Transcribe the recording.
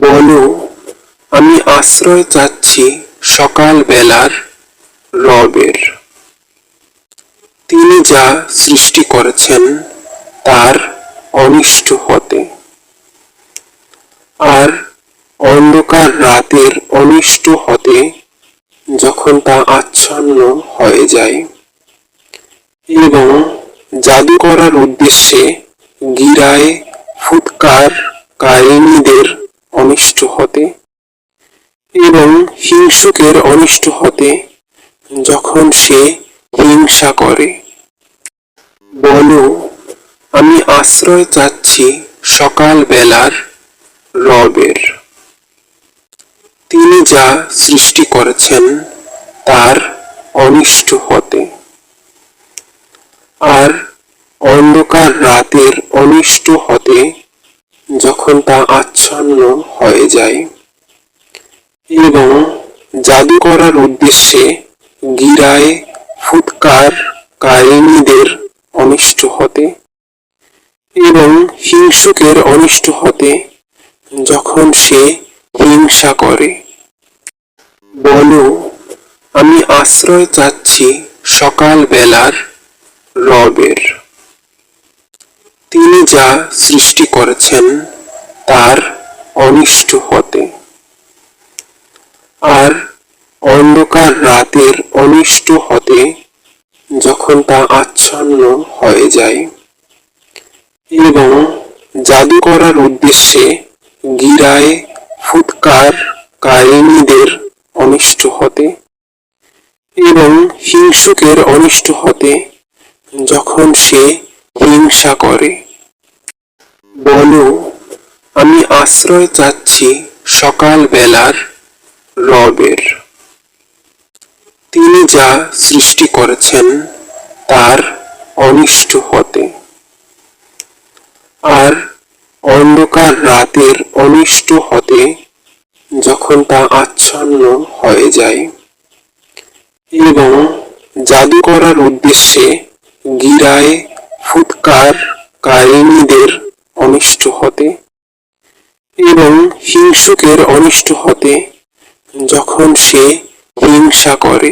বলো, আমি আশ্রয় চাচ্ছি সকাল বেলার রবের। তিনি যা সৃষ্টি করেছেন, তার অনিষ্ট হতে। আর অন্ধকার রাতের অনিষ্ট হতে যখন তা আচ্ছন্ন হয়ে যায়। এবং জাদু করার উদ্দেশ্যে গিরায় ফুৎকার কাহিনীদের অনিষ্ট হতে এবং হিংসুকের অনিষ্ট হতে যখন সে হিংসা করে। বলো, আমি আশ্রয় চাচ্ছি সকাল বেলার রবের। তিনি যা সৃষ্টি করেছেন তার অনিষ্ট হতে। আর অন্ধকার রাতের অনিষ্ট হতে যখন তা আচ্ছন্ন হয়ে যায় এবং জাদু করার উদ্দেশ্যে গিরায় ফুৎকার কাহিনীদের অনিষ্ট হতে এবং হিংসুকের অনিষ্ট হতে যখন সে হিংসা করে। বলো, আমি আশ্রয় চাচ্ছি সকাল বেলার রবের। তিনি যা সৃষ্টি করেছেন, তার অনিষ্ট হতে। আর অন্ধকার রাতের অনিষ্ট হতে যখন তা আচ্ছন্ন হয়ে যায়। এবং জাদু করার উদ্দেশ্যে গিরায় ফুৎকার কাহিনীদের অনিষ্ট হতে এবং হিংসুকের অনিষ্ট হতে যখন সে হিংসা করে। বলো, আমি আশ্রয় চাচ্ছি সকাল বেলার রবের। তিনি যা সৃষ্টি করেছেন, তার অনিষ্ট হতে। আর অন্ধকার রাতের অনিষ্ট হতে যখন তা আচ্ছন্ন হয়ে যায়। এবং জাদু করার উদ্দেশ্যে গিরায় ফুৎকার কাহিনীদের অনিষ্ট হতে এবং হিংসুকের অনিষ্ট হতে যখন সে হিংসা করে।